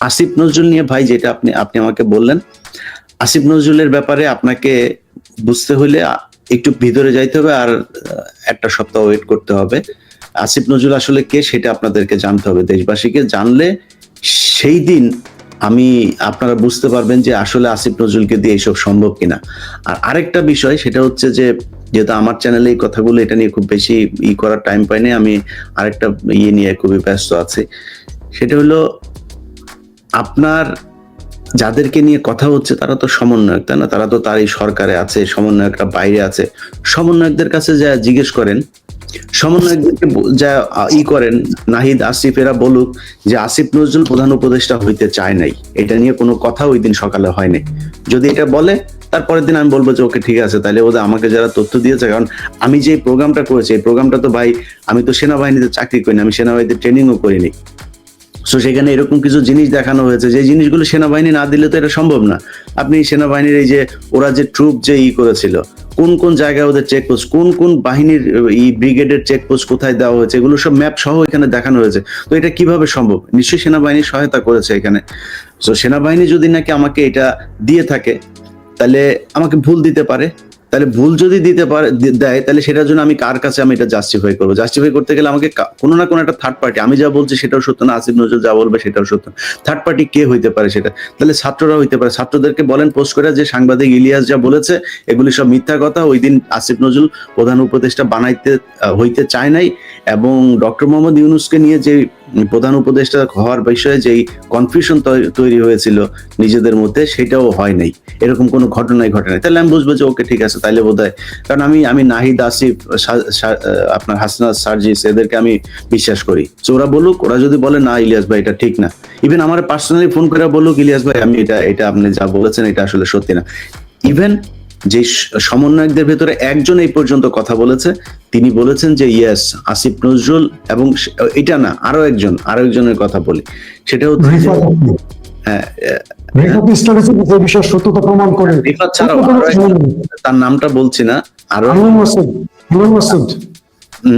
আসিফ নজরুল নিয়ে, ভাই, যেটা আপনি আপনি আমাকে বললেন, আসিফ নজরুলের ব্যাপারে আপনাকে বুঝতে হলে একটু ভিতরে যাইতে হবে আর একটা সপ্তাহ ওয়েট করতে হবে। আসিফ নজরুল আসলে কে সেটা আপনাদেরকে জানতে হবে। দেশবাসীকে জানলে সেই দিন আমি, আপনারা বুঝতে পারবেন যে আসলে আসিফ নজরুলকে দিয়ে এইসব সম্ভব কিনা। আর আরেকটা বিষয়, সেটা হচ্ছে যে, যেহেতু আমার চ্যানেলে এই কথাগুলো, এটা নিয়ে খুব বেশি ই করার টাইম পাইনি আমি আরেকটা ইয়ে নিয়ে খুবই ব্যস্ত আছি। সেটা হলো আপনার যাদেরকে নিয়ে কথা হচ্ছে, তারা তো সমন্বয়ক, তাই না? তারা তো তার এই সরকারে আছে, সমন্বয়করা বাইরে আছে। সমন্বয়কদের কাছে যা জিজ্ঞেস করেন, সমন্বয়কদেরকে যা ই করেন, নাহিদ, আসিফ, এরা বলুক যে আসিফ নজরুল প্রধান উপদেষ্টা হইতে চায় নাই। এটা নিয়ে কোনো কথা ওই দিন সকালে হয়নি। যদি এটা বলে, তারপরের দিন আমি বলব যে, ওকে, ঠিক আছে তাহলে ওদের আমাকে যারা তথ্য দিয়েছে, কারণ আমি যে প্রোগ্রামটা করেছি, এই প্রোগ্রামটা তো ভাই, আমি তো সেনাবাহিনীতে চাকরি করিনি, আমি সেনাবাহিনীতে ট্রেনিংও করিনি। সো সেখানে এরকম কিছু জিনিস দেখানো হয়েছে। যে জিনিসগুলো সেনাবাহিনী না দিলে তো এটা সম্ভব না। আপনি সেনাবাহিনীর এই যে, ওরা যে ট্রুপ যে ই করেছিল, কোন কোন জায়গায় ওদের চেকপোস্ট কোন কোন বাহিনীর ই ব্রিগেডের চেকপোস্ট কোথায় দেওয়া হয়েছে, এগুলো সব ম্যাপ সহ এখানে দেখানো হয়েছে। তো এটা কীভাবে সম্ভব? নিশ্চয়ই সেনাবাহিনী সহায়তা করেছে এখানে। তো সেনাবাহিনী যদি নাকি আমাকে এটা দিয়ে থাকে, তাহলে আমাকে ভুল দিতে পারে। তাহলে ভুল যদি দিতে পারে দেয়, তাহলে সেটার জন্য আমি কার কাছে আমি এটা জাস্টিফাই করব? জাস্টিফাই করতে গেলে আমাকে কোনো না কোনো একটা থার্ড পার্টি আমি যা বলছি সেটাও সত্য না, আসিফ নজরুল যা বলবে সেটাও সত্য থার্ড পার্টি কে হইতে পারে সেটা? তাহলে ছাত্ররা হইতে পারে। ছাত্রদেরকে বলেন পোস্ট করে যে সাংবাদিক ইলিয়াস যা বলেছে, এগুলি সব মিথ্যা কথা। ওই দিন আসিফ নজরুল প্রধান উপদেষ্টা বানাইতে হইতে চায় নাই এবং ডক্টর মোহাম্মদ ইউনুসকে নিয়ে যে প্রধান উপদেষ্টা হওয়ার বিষয়ে যেই কনফিউশন তৈরি হয়েছিল নিজেদের মধ্যে, সেটাও হয় নাই। এরকম কোনো ঘটনাই ঘটে নাই। তাহলে আমি বুঝব যে ওকে ঠিক আছে তাইলে বোধ হয় কারণ আমি আমি নাহিদ আসিফ আপনার হাসনাত সার্জিস এদেরকে আমি বিশ্বাস করি। তো ওরা বলুক ওরা যদি বলে না ইলিয়াস ভাই এটা ঠিক না। ইভেন আমার পার্সোনালি ফোন করে বলুক ইলিয়াস ভাই আমি এটা এটা আপনি যা বলেছেন এটা আসলে সত্যি না। ইভেন যে সমন্বয়কদের ভেতরে একজন এই পর্যন্ত কথা বলেছে তিনি বলেছেন যে ইয়েস আসিফ নজরুল এবং এটা না আরও একজন আরও একজনের কথা বলি। সেটা হচ্ছে। হ্যাঁ রিফাত স্ট্যাটাসে যে বিষয়ের সত্যতা প্রমাণ করে রিফাত ছাড়াও তার নামটা বলছি না আরও মাসুদ আমিনুল মাসুদ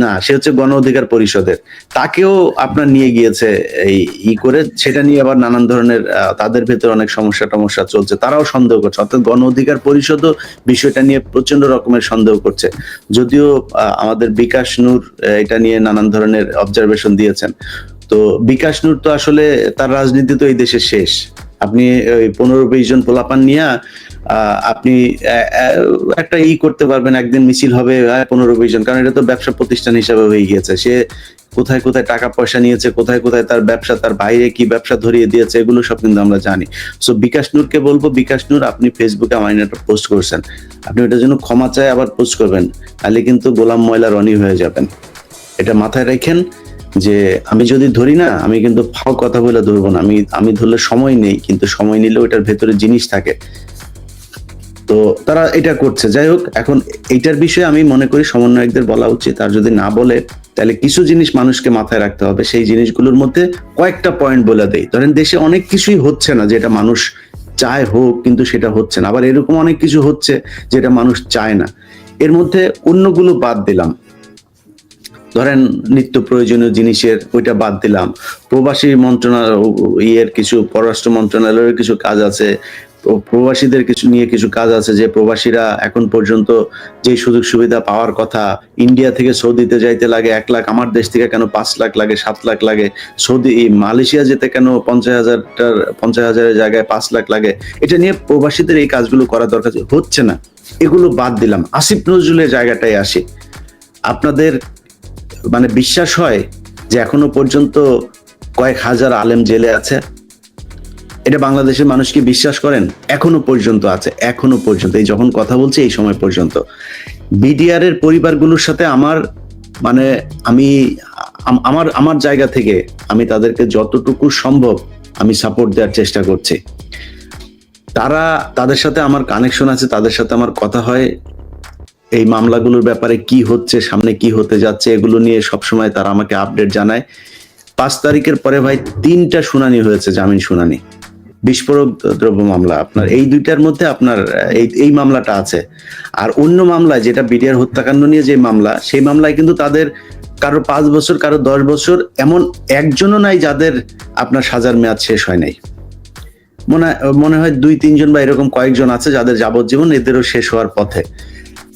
না সে হচ্ছে গণ অধিকার পরিষদের। তাকেও আপনার নিয়ে গিয়েছে এই ই করে সেটা নিয়ে আবার নানান ধরনের তাদের ভেতরে অনেক সমস্যা টমস্যা চলছে তারাও সন্দেহ করছে। অর্থাৎ গণ অধিকার পরিষদও বিষয়টা নিয়ে প্রচণ্ড রকমের সন্দেহ করছে। যদিও আমাদের বিকাশ নূর এটা নিয়ে নানান ধরনের অবজারভেশন দিয়েছেন। তো বিকাশ নূর তো আসলে তার রাজনীতি তো এই দেশে শেষ। আপনি ওই পনেরো বিশ জন পোলাপান নিয়ে আপনি একটা ই করতে পারবেন, একদিন মিছিল হবে পনেরো বিশ জন। কারণ এটা তো ব্যবসা প্রতিষ্ঠান হিসাবে হয়ে গিয়েছে। সে কোথায় কোথায় টাকা পয়সা নিয়েছে, কোথায় কোথায় তার ব্যবসা, তার বাইরে কি ব্যবসা ধরিয়ে দিয়েছে, এগুলো সব কিন্তু আমরা জানি। সো বিকাশ নূরকে বলব, বিকাশ নূর, আপনি ফেসবুকে আমার একটা পোস্ট করছেন। আপনি ওটার জন্য ক্ষমা চাই আবার পোস্ট করবেন, তাহলে কিন্তু গোলাম ময়লা রনি হয়ে যাবেন। এটা মাথায় রাখেন। যে আমি যদি ধরি না, আমি কিন্তু ফাও কথা বলে ধরবো না। আমি আমি ধরলে সময় নেই, কিন্তু সময় নিলেও এটার ভেতরে জিনিস থাকে। তো তারা এটা করছে। যাই হোক, এখন এইটার বিষয়ে আমি মনে করি সমন্বয়কদের বলা উচিত। আর যদি না বলে, তাহলে কিছু জিনিস মানুষকে মাথায় রাখতে হবে। সেই জিনিসগুলোর মধ্যে কয়েকটা পয়েন্ট বলে দেয় ধরেন, দেশে অনেক কিছুই হচ্ছে না, যেটা মানুষ চায় হোক, কিন্তু সেটা হচ্ছে না। আবার এরকম অনেক কিছু হচ্ছে, যেটা মানুষ চায় না। এর মধ্যে অন্যগুলো বাদ দিলাম। ধরেন নিত্য প্রয়োজনীয় জিনিসের ওইটা বাদ দিলাম। প্রবাসী মন্ত্রণালয় ইয়ের কিছু, পররাষ্ট্র মন্ত্রণালয়ের কিছু কাজ আছে। প্রবাসীদের কিছু, নিয়ে কিছু কাজ আছে যে প্রবাসীরা এখন পর্যন্ত যে সুযোগ সুবিধা পাওয়ার কথা, ইন্ডিয়া থেকে সৌদিতে যাইতে লাগে এক লাখ, আমার দেশ থেকে কেন পাঁচ লাখ লাগে, সাত লাখ লাগে? সৌদি মালয়েশিয়া যেতে কেন পঞ্চাশ হাজারটার, পঞ্চাশ হাজারের জায়গায় পাঁচ লাখ লাগে? এটা নিয়ে প্রবাসীদের এই কাজগুলো করা দরকার হচ্ছে না। এগুলো বাদ দিলাম। আসিফ নজরুলের জায়গাটায় আসি। আপনাদের মানে বিশ্বাস হয় যে এখনও পর্যন্ত কয়েক হাজার আলেম জেলে আছে? এটা বাংলাদেশের মানুষ কি বিশ্বাস করেন? এখনও পর্যন্ত আছে, এখনও পর্যন্ত। এই যখন কথা বলছি, এই সময় পর্যন্ত। বিডিআর এর পরিবারগুলোর সাথে আমার মানে আমি আমার আমার জায়গা থেকে আমি তাদেরকে যতটুকু সম্ভব আমি সাপোর্ট দেওয়ার চেষ্টা করছি। তারা, তাদের সাথে আমার কানেকশন আছে, তাদের সাথে আমার কথা হয়। এই মামলাগুলোর ব্যাপারে কি হচ্ছে, সামনে কি হতে যাচ্ছে, এগুলো নিয়ে সবসময় তারা আমাকে আপডেট জানায়। পাঁচ তারিখের পরে ভাই তিনটা শুনানি হয়েছে, জামিন শুনানি। বিস্ফোরক দ্রব্য মামলা, আপনার এই দুইটার মধ্যে আপনার, এই এই মামলাটা আছে। আর অন্য মামলায় যেটা বিডিআর হত্যাকাণ্ড নিয়ে যে মামলা, সেই মামলায় কিন্তু তাদের কারও পাঁচ বছর, কারও দশ বছর, এমন একজনও নাই যাদের আপনার সাজার মেয়াদ শেষ হয় নাই। মনে মনে হয় দুই, তিনজন বা এরকম কয়েকজন আছে যাদের যাবজ্জীবন এদেরও শেষ হওয়ার পথে।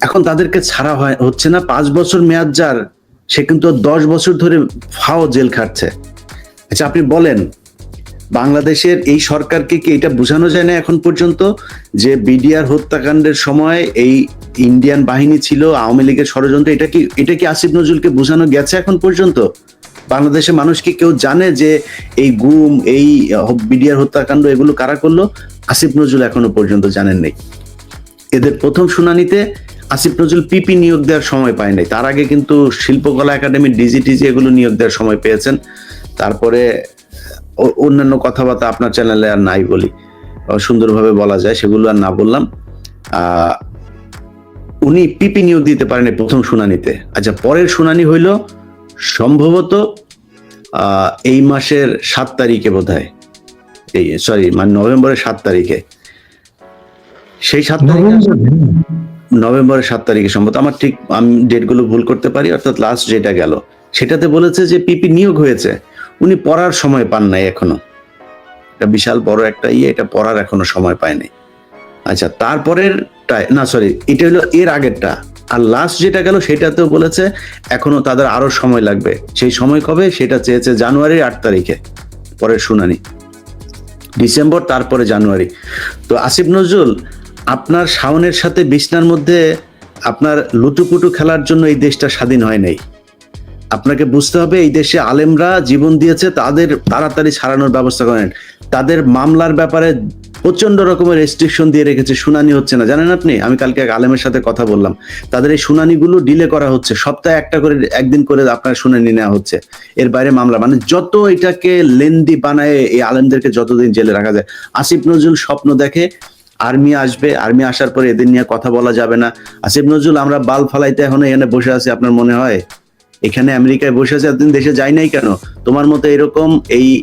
এখন তাদেরকে ছাড়া হয়, হচ্ছে না, পাঁচ বছর মেয়াদ যার, সে কিন্তু দশ বছর ধরে ফাও জেল খাটছে। আচ্ছা আপনি বলেন, বাংলাদেশের এই সরকারকে কি এটা বোঝানো যায় না এখন পর্যন্ত যে বিডিআর হত্যাকাণ্ডের সময় এই ইন্ডিয়ান বাহিনী ছিল, আওয়ামী লীগের ষড়যন্ত্র, এটা কি এটা কি আসিফ নজরুলকে বোঝানো গেছে এখন পর্যন্ত? বাংলাদেশের মানুষ কি কেউ জানে যে এই গুম, এই বিডিআর হত্যাকাণ্ড এগুলো কারা করল? আসিফ নজরুল এখনও পর্যন্ত জানেন নেই এদের প্রথম শুনানিতে আসিফ নজরুল পিপি নিয়োগ দেওয়ার সময় পায় নাই। তার আগে কিন্তু শিল্পকলা একাডেমি, ডিজিটিজি এগুলো নিয়োগ দেওয়ার সময় পেয়েছেন। তারপরে অন্যান্য কথাবার্তা আপনার চ্যানেলে আর নাই বলি। সুন্দরভাবে বলা যায়, সেগুলো আর না বললাম। উনি পিপি নিয়োগ দিতে পারেন প্রথম শুনানিতে। আচ্ছা পরের শুনানি হইল সম্ভবত এই মাসের সাত তারিখে বোধ হয় এই সরি মানে নভেম্বরের সাত তারিখে। সেই সাত তারিখে নভেম্বরের সাত তারিখে সম্ভবত। আমার ঠিক আমি ডেটগুলো ভুল করতে পারি, অর্থাৎ লাস্ট যেটা গেল। সেটাতে বলেছে যে পিপি নিয়োগ হয়েছে। উনি পড়ার সময় পান নাই এখনও। এটা বিশাল বড় একটা ইয়ে এটা পড়ার এখনও সময় পায়নি। আচ্ছা তারপরের না সরি এটা হলো এর আগেরটা। আর লাস্ট যেটা গেল, সেটাতেও বলেছে, এখনও তাদের আরও সময় লাগবে। সেই সময় কবে? সেটা চেয়েছে জানুয়ারির আট তারিখে, পরের শুনানি। ডিসেম্বর, তারপরে জানুয়ারি। তো আসিফ নজরুল আপনার শাওনের সাথে বিছনার মধ্যে আপনার লুটুপুটু খেলার জন্য এই দেশটা স্বাধীন হয় নাই। আপনাকে বুঝতে হবে, এই দেশে আলেমরা জীবন দিয়েছে, তাদের তাড়াতাড়ি ছাড়ানোর ব্যবস্থা করেন। তাদের মামলার ব্যাপারে প্রচণ্ড রকমের রেস্ট্রিকশন দিয়ে রেখেছে, শুনানি হচ্ছে না। জানেন আপনি? আমি কালকে এক আলেমের সাথে কথা বললাম। তাদের এই শুনানিগুলো ডিলে করা হচ্ছে। সপ্তাহে একটা করে, একদিন করে আপনার শুনানি নেওয়া হচ্ছে। এর বাইরে মামলা। মানে যত এটাকে লেন্দি বানায়, এই আলেমদেরকে যতদিন জেলে রাখা যায়। আসিফ নজরুল স্বপ্ন দেখে আর্মি আসবে আর্মি আসার পরে এদের নিয়ে কথা বলা যাবে না। আসিফ নজরুল, আমরা বাল ফালাইতে এখন এখানে বসে আছি, আপনার মনে হয়? এখানে আমেরিকায় বসে আছে, এতদিন দেশে যাই নাই কেন? তোমার মতো এরকম এই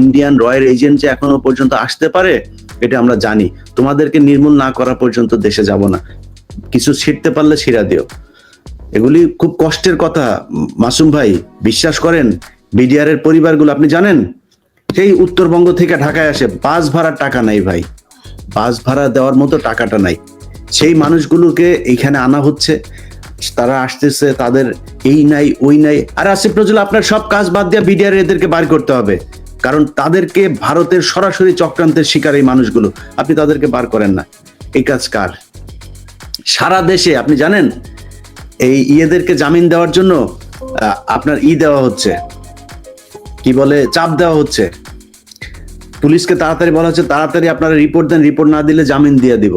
ইন্ডিয়ান রয়্যাল এজেন্ট এখনও পর্যন্ত আসতে পারে, এটা আমরা জানি। তোমাদেরকে নির্মূল না করা পর্যন্ত দেশে যাব না। কিছু ছিঁড়তে পারলে ছিঁড়া দিও। এগুলি খুব কষ্টের কথা। মাসুম ভাই, বিশ্বাস করেন বিডিআর এর পরিবারগুলো, আপনি জানেন? সেই উত্তরবঙ্গ থেকে ঢাকায় আসে, বাস ভাড়ার টাকা নাই ভাই। বাস ভাড়া দেওয়ার মতো টাকাটা নাই। সেই মানুষগুলোকে এইখানে আনা হচ্ছে। তারা আসতেছে, তাদের এই নাই, ওই নাই। আর আসিফ নজরুল, আপনার সব কাজ বাদ দিয়ে বিডিআর এদেরকে বার করতে হবে। কারণ তাদেরকে ভারতের সরাসরি চক্রান্তের শিকার এই মানুষগুলো। আপনি তাদেরকে বার করেন না। এই কাজ কার? সারা দেশে, আপনি জানেন, এই ইয়েদেরকে জামিন দেওয়ার জন্য আপনার ই দেওয়া হচ্ছে। কি বলে? চাপ দেওয়া হচ্ছে। পুলিশকে তাড়াতাড়ি বলা হচ্ছে তাড়াতাড়ি আপনারা রিপোর্ট দেন রিপোর্ট না দিলে জামিন দিয়ে দিব।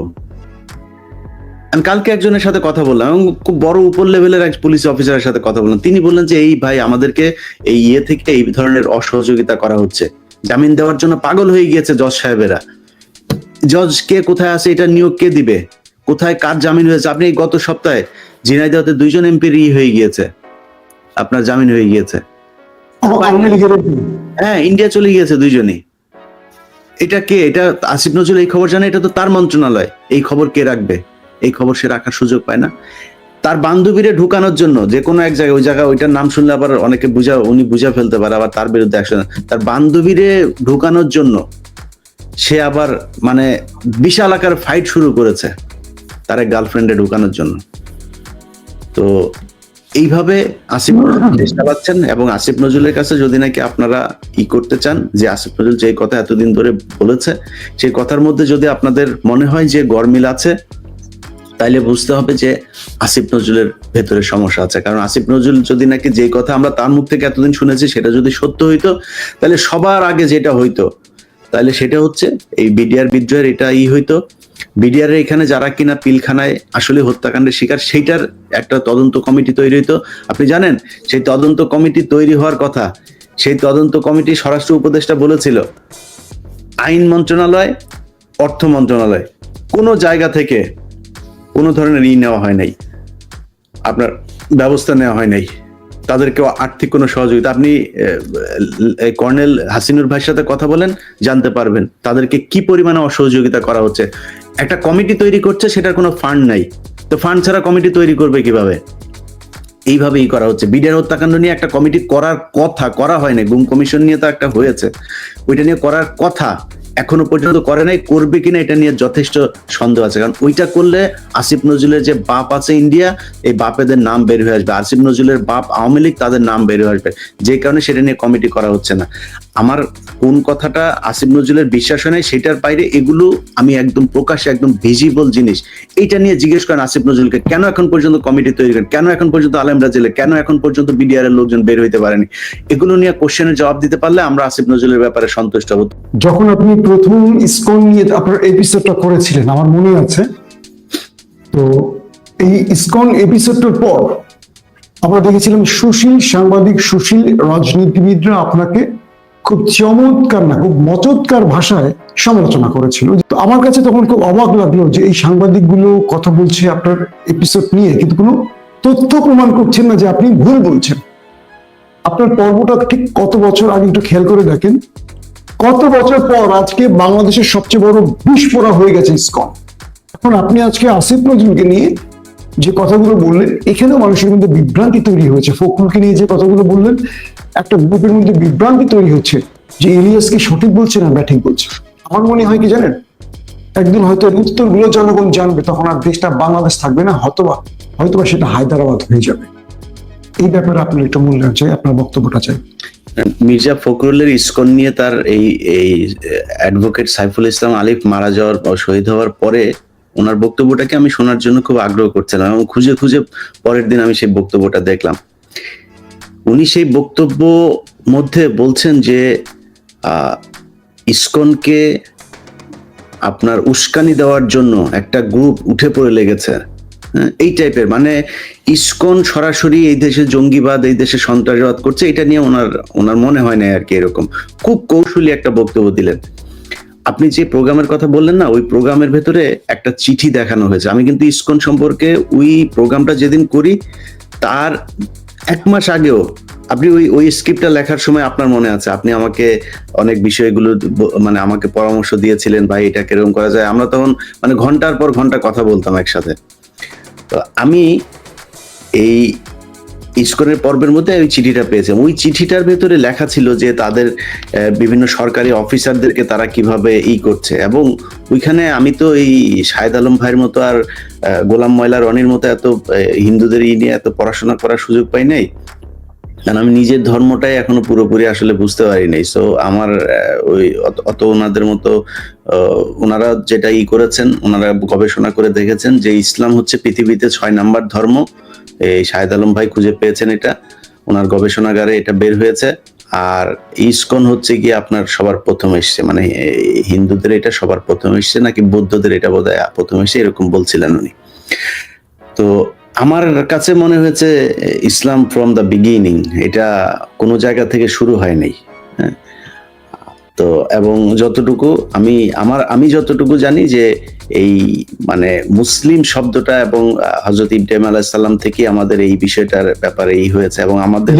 কালকে একজনের সাথে কথা বললাম এবং খুব বড় উপর লেভেলের এক পুলিশ অফিসারের সাথে কথা বললাম। তিনি বললেন যে এই ভাই আমাদেরকে এই ইয়ে থেকে এই ধরনের অসহযোগিতা করা হচ্ছে। জামিন দেওয়ার জন্য পাগল হয়ে গিয়েছে জজ সাহেবেরা। জজ কে কোথায় আছে এটা নিয়োগ কে দিবে? কোথায় কার জামিন হয়েছে? আপনি গত সপ্তাহে ঝিনাইদহতে দুইজন এমপির ই হয়ে গিয়েছে। আপনার জামিন হয়ে গিয়েছে। হ্যাঁ ইন্ডিয়া চলে গিয়েছে দুইজনই। এটা কে? এটা আসিফ নজরুল এই খবর জানে? এটা তো তার মন্ত্রণালয়। এই খবর কে রাখবে? এই খবর সে রাখার সুযোগ পায় না। তার বান্ধবীরে ঢুকানোর জন্য যে কোনো এক জায়গায়, ওই জায়গায় ওইটার নাম শুনলে আবার অনেকে বুঝা, উনি বুঝা ফেলতে পারে, আবার তার বিরুদ্ধে অ্যাকশন তার বান্ধবীরে ঢুকানোর জন্য সে আবার মানে বিশাল আকার ফাইট শুরু করেছে, তার গার্লফ্রেন্ডে ঢুকানোর জন্য। তো এইভাবে আসিফ নজরুল চেষ্টা পাচ্ছেন এবং আসিফ নজরুলের কাছে যদি নাকি আপনারা ই করতে চান যে আসিফ নজরুল যে কথা এতদিন ধরে বলেছে সেই কথার মধ্যে যদি আপনাদের মনে হয় যে গরমিল আছে তাইলে বুঝতে হবে যে আসিফ নজরুলের ভেতরে সমস্যা আছে। কারণ আসিফ নজরুল যদি নাকি যে কথা আমরা তার মুখ থেকে এতদিন শুনেছি সেটা যদি সত্য হইতো তাহলে সবার আগে যেটা হইতো তাহলে সেটা হচ্ছে এই বিডিআর বিদ্রোহের এটা ই হইতো। বিডিআর এখানে যারা কিনা পিলখানায় আসলে হত্যাকাণ্ডের শিকার, সেইটার একটা তদন্ত কমিটি তৈরি হইতো। আপনি জানেন, সেই তদন্ত কমিটি তৈরি হওয়ার কথা, সেই তদন্ত কমিটি স্বরাষ্ট্র উপদেষ্টা বলেছিল, আইন মন্ত্রণালয়, অর্থ মন্ত্রণালয়, কোনো জায়গা থেকে কোনো ধরনের ই নেওয়া হয় নাই। আপনার ব্যবস্থা নেওয়া হয় নাই। তাদেরকে আর্থিক কোনো সহযোগিতা। আপনি কর্নেল হাসিনুর ভাইয়ের সাথে কথা বলেন, জানতে পারবেন তাদেরকে কি পরিমাণে অসহযোগিতা করা হচ্ছে। একটা কমিটি তৈরি করছে, সেটার কোনো ফান্ড নাই। তো ফান্ড ছাড়া কমিটি তৈরি করবে কীভাবে? এইভাবেই করা হচ্ছে। বিডিআর হত্যাকাণ্ড নিয়ে একটা কমিটি করার কথা, করা হয়নি গুম কমিশন নিয়ে তো একটা হয়েছে। ওইটা নিয়ে করার কথা। এখনও পর্যন্ত করে নাই, করবে কিনা এটা নিয়ে যথেষ্ট সন্দেহ আছে। কারণ ওইটা করলে আসিফ নজরুলের যে বাপ আছে ইন্ডিয়া, এই বাপেদের নাম বের হয়ে আসবে। আসিফ নজরুলের বাপ আওয়ামী লীগ, তাদের নাম বের হয়ে আসবে। যে কারণে সেটা নিয়ে কমিটি করা হচ্ছে না। আমার কোন কথাটা আসিফ নজরুলের বিশ্বাস হয় নাই, সেটার বাইরে এগুলো আমি একদম প্রকাশ্যে একদম ভিজিবল জিনিস। এইটা নিয়ে জিজ্ঞেস করেন আসিফ নজরুলকে, কেন এখন পর্যন্ত কমিটি তৈরি করেন কেন এখন পর্যন্ত আলেমরা জেলে কেন এখন পর্যন্ত বিডিআর এর লোকজন বের হইতে পারেনি? এগুলো নিয়ে কোশ্চেনের জবাব দিতে পারলে আমরা আসিফ নজরুলের ব্যাপারে সন্তুষ্ট হব। যখন আপনি প্রথম ইসকন নিয়ে আপনার এপিসোডটা করেছিলেন, আমার মনে আছে, তো এই ইসকন এপিসোডটার পর আমরা দেখেছিলাম সুশীল সাংবাদিক, সুশীল রাজনীতিবিদরা আপনাকে খুব চমৎকার না, খুব মচৎকার ভাষায় সমালোচনা করেছিল। তো আমার কাছে তখন খুব অবাক লাগল যে এই সাংবাদিকগুলো কথা বলছে আপনার এপিসোড নিয়ে, কিন্তু কোনো তথ্য প্রমাণ করছেন না যে আপনি ভুল বলছেন। আপনার পর্বটা ঠিক কত বছর আগে একটু খেয়াল করে দেখেন। কত বছর পর আজকে বাংলাদেশের সবচেয়ে বড় বিস্ফোরা হয়ে গেছে ইসকন। এখন আপনি আজকে আসিফ নজরুলকে নিয়ে যে কথাগুলো বললেন, এখানেও মানুষের মধ্যে বিভ্রান্তি তৈরি হয়েছে। ফখরুলকে নিয়ে যে কথাগুলো বললেন একটা গ্রুপের মধ্যে বিভ্রান্তি তৈরি হচ্ছে যে ইলিয়াসকে সঠিক বলছে না ব্যাঠিক বলছে। আমার মনে হয় কি জানেন? একদিন হয়তো এর উত্তরগুলো জনগণ জানবে, তখন আর দেশটা বাংলাদেশ থাকবে না, হয়তোবা হয়তোবা সেটা হায়দ্রাবাদ হয়ে যাবে। এই ব্যাপারে আপনার একটা মূল্যায়ন চাই, আপনার বক্তব্যটা চাই। মির্জা ফখরুলের ইস্কন নিয়ে তার এই এই অ্যাডভোকেট সাইফুল ইসলাম আলিফ মারা যাওয়ার শহীদ হওয়ার পরে ওনার বক্তব্যটাকে আমি শোনার জন্য খুব আগ্রহ করছিলাম এবং খুঁজে খুঁজে পরের দিন আমি সেই বক্তব্যটা দেখলাম। উনি সেই বক্তব্য মধ্যে বলছেন যে ইসকনকে আপনার উস্কানি দেওয়ার জন্য একটা গ্রুপ উঠে পড়ে লেগেছে। হ্যাঁ, এই টাইপের। মানে ইসকন সরাসরি এই দেশে জঙ্গিবাদ এই দেশে সন্ত্রাসবাদ করছে এটা নিয়ে ওনার ওনার মনে হয় না আর কি এরকম। খুব কৌশলী একটা বক্তব্য দিলেন। আপনি যে প্রোগ্রামের কথা বললেন না ওই প্রোগ্রামের ভেতরে একটা চিঠি দেখানো হয়েছে। আমি কিন্তু ইসকন সম্পর্কে ওই প্রোগ্রামটা যেদিন করি তার এক মাস আগেও আপনি ওই ওই স্ক্রিপ্টটা লেখার সময় আপনার মনে আছে? আপনি আমাকে অনেক বিষয়গুলো মানে আমাকে পরামর্শ দিয়েছিলেন, ভাই, এটা কীরকম করা যায়? আমরা তখন মানে ঘণ্টার পর ঘণ্টা কথা বলতাম একসাথে। তো আমি এই ইস্কনের পর্বের মধ্যে ওই চিঠিটা পেয়েছি ওই চিঠিটার ভেতরে লেখা ছিল যে তাদের বিভিন্ন সরকারি অফিসারদেরকে তারা কীভাবে ই করছে। এবং ওইখানে আমি তো এই শাহেদ আলম ভাইয়ের মতো আর গোলাম ময়লা রনির মতো এত হিন্দুদের ই নিয়ে এত পড়াশোনা করার সুযোগ পাই নাই। কারণ আমি নিজের ধর্মটাই এখনও পুরোপুরি আসলে বুঝতে পারি নাই। সো আমার ওই অত- ওনাদের মতো ওনারা যেটা ই করেছেন, ওনারা গবেষণা করে দেখেছেন যে ইসলাম হচ্ছে পৃথিবীতে ছয় নাম্বার ধর্ম। এই শাহেদ আলম ভাই খুঁজে পেয়েছেন এটা। ওনার গবেষণাগারে এটা বের হয়েছে। আর ইসকন হচ্ছে কি আপনার সবার প্রথম এসছে। মানে হিন্দুদের এটা সবার প্রথম এসছে, নাকি বৌদ্ধদের এটা বোধ হয় প্রথম এসছে, এরকম বলছিলেন উনি। তো আমার কাছে মনে হয়েছে, ইসলাম ফ্রম দ্য বিগিনিং এটা কোনো জায়গা থেকে শুরু হয় নাই। তো এবং যতটুকু আমি আমার আমি যতটুকু জানি যে এই মানে মুসলিম শব্দটা এবং হজরত ইব্রাহিম আলাইসাল্লাম থেকে আমাদের এই বিষয়টার ব্যাপারে এই হয়েছে এবং আমাদের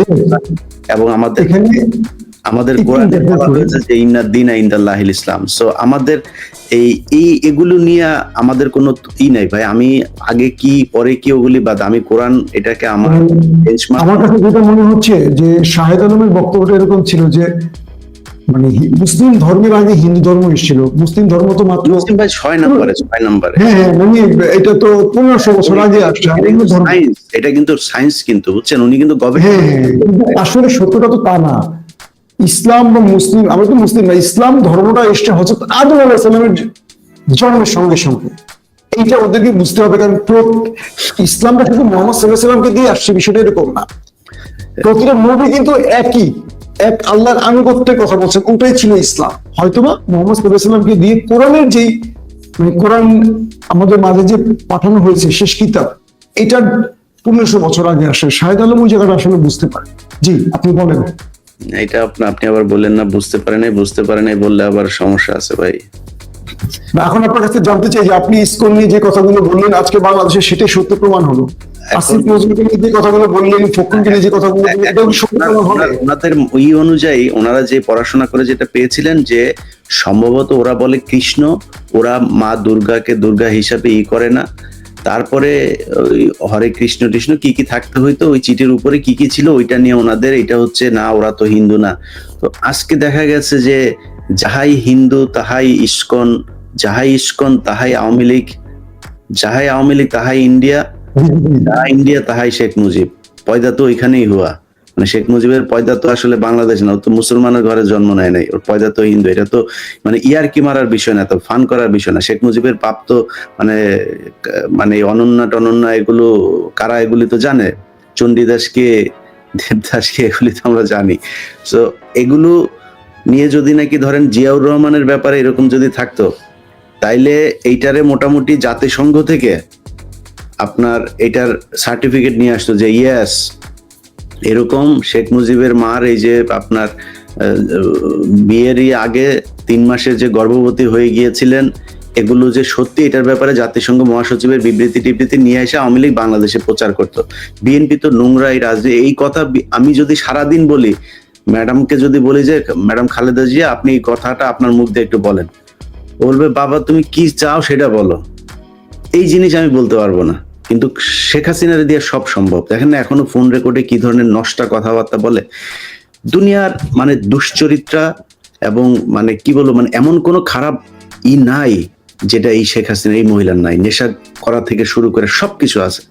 এবং আমাদের আমাদের কোরআনে বলা হয়েছে যে ইন্নাদ দিন ইন্দাল্লাহিল ইসলাম। সো আমাদের এই এই এগুলো নিয়ে আমাদের কোনো ই নাই ভাই। আমি আগে কি পরে কি ওগুলি বাদ আমি কোরআন এটাকে আমার আমার কাছে যেটা মনে হচ্ছে যে শাহেদ আলমের বক্তব্যটা এরকম ছিল যে মানে মুসলিম ধর্মের আগে হিন্দু ধর্ম এসেছিল। মুসলিম ধর্ম তো মাত্র মুসলিম ভাই ছয় নম্বরে ছয় নম্বরে। হ্যাঁ হ্যাঁ মানে এটা তো পনেরোশো বছর আগে আসছে এটা কিন্তু সায়েন্স কিন্তু বুঝছেন? উনি কিন্তু গবেষণা হ্যাঁ হ্যাঁ আসলে সত্যটা তো তা না। ইসলাম বা মুসলিম আমরা তো মুসলিম না ইসলাম ধর্মটা এসছে হচ্ছে আদম আলাহিসাল্লামের জন্মের সঙ্গে সঙ্গে। এইটা ওদেরকে বুঝতে হবে কারণ ইসলামটা শুধু মোহাম্মদ সাল্লাহ সাল্লামকে দিয়ে আসছে বিষয়টা এরকম না। প্রতিটা মুভি কিন্তু একই। এক আল্লাহর আনুগত্যের কথা বলছেন, ওটাই ছিল ইসলাম। হয়তোবা মোহাম্মদ সাল্লামকে দিয়ে কোরআনের যেই মানে কোরআন আমাদের মাঝে যে পাঠানো হয়েছে, শেষ কিতাব, এটার পনেরোশো বছর আগে আসে। শাহেদ আলম ওই জায়গাটা আসলে বুঝতে পারে। জি, আপনি বলেন। এটা আপনি আবার বললেন না, বুঝতে পারেন বুঝতে পারেন বললে আবার সমস্যা আছে ভাই। এখন আপনার কাছে জানতে চাই যে আপনি ইসকন নিয়ে যে কথাগুলো বললেন আজকে বাংলাদেশে সেটাই সত্য প্রমাণ হলো। আসিফ নজরুলকে নিয়ে যে কথাগুলো বললেন ফখরুলকে নিয়ে যে কথাগুলো এটাও সত্য প্রমাণ হবে? ওনাদের ওই অনুযায়ী ওনারা যে পড়াশোনা করে যেটা পেয়েছিলেন যে সম্ভবত ওরা বলে কৃষ্ণ ওরা মা দুর্গাকে দুর্গা হিসাবে ই করে না। তারপরে ওই হরে কৃষ্ণ কৃষ্ণ কি কি থাকতে হইতো ওই চিঠির উপরে কি কি ছিল ওইটা নিয়ে ওনাদের এটা হচ্ছে না ওরা তো হিন্দু না। তো আজকে দেখা গেছে যে যাহাই হিন্দু, তাহাই ইস্কন, যাহাই ইস্কন, তাহাই আওয়ামী লীগ, যাহাই আওয়ামী লীগ, তাহাই ইন্ডিয়া যাহা ইন্ডিয়া, তাহাই শেখ মুজিব। পয়দা তো ওইখানেই হুয়া। মানে শেখ মুজিবের পয়দা তো আসলে বাংলাদেশ না, ও তো মুসলমানের ঘরে জন্ম নেয় নাই। ওর পয়দা তো হিন্দু, এটা তো মানে ইয়ার কি মারার বিষয় না, তো ফান করার বিষয় না। শেখ মুজিবের পাপ তো মানে মানে অনন্যা টনন্যা এগুলো, কারা এগুলি তো জানে? চণ্ডীদাসকে, দেবদাসকে এগুলি তো আমরা জানি। তো এগুলো নিয়ে যদি নাকি ধরেন জিয়াউর রহমানের ব্যাপারে এরকম যদি থাকতো, তাইলে এইটারে মোটামুটি জাতিসংঘ থেকে আপনার এটার সার্টিফিকেট নিয়ে আসতো যে, ইয়েস, এরকম শেখ মুজিবের মার এই যে আপনার বিয়েরই আগে তিন মাসের যে গর্ভবতী হয়ে গিয়েছিলেন, এগুলো যে সত্যি এটার ব্যাপারে জাতিসংঘ মহাসচিবের বিবৃতি টিবৃতি নিয়ে এসে আওয়ামী লীগ বাংলাদেশে প্রচার করত। বিএনপি তো নোংরা এই রাজনীতি, এই কথা আমি যদি সারাদিন বলি ম্যাডামকে যদি বলি যে, ম্যাডাম খালেদা জিয়া, আপনি কথাটা আপনার মুখ দিয়ে একটু বলেন। বলবে, বাবা, তুমি কি চাও সেটা বলো। এই জিনিস আমি বলতে পারব না। কিন্তু শেখ হাসিনার দিয়ে সব সম্ভব। দেখেন না, এখনও ফোন রেকর্ডে কি ধরনের নষ্টা কথাবার্তা বলে। দুনিয়ার মানে দুশ্চরিত্রা এবং মানে কি বলব মানে এমন কোনো খারাপ ই নাই যেটা এই শেখ হাসিনা, এই মহিলার নাই। নেশা করা থেকে শুরু করে সবকিছু আছে।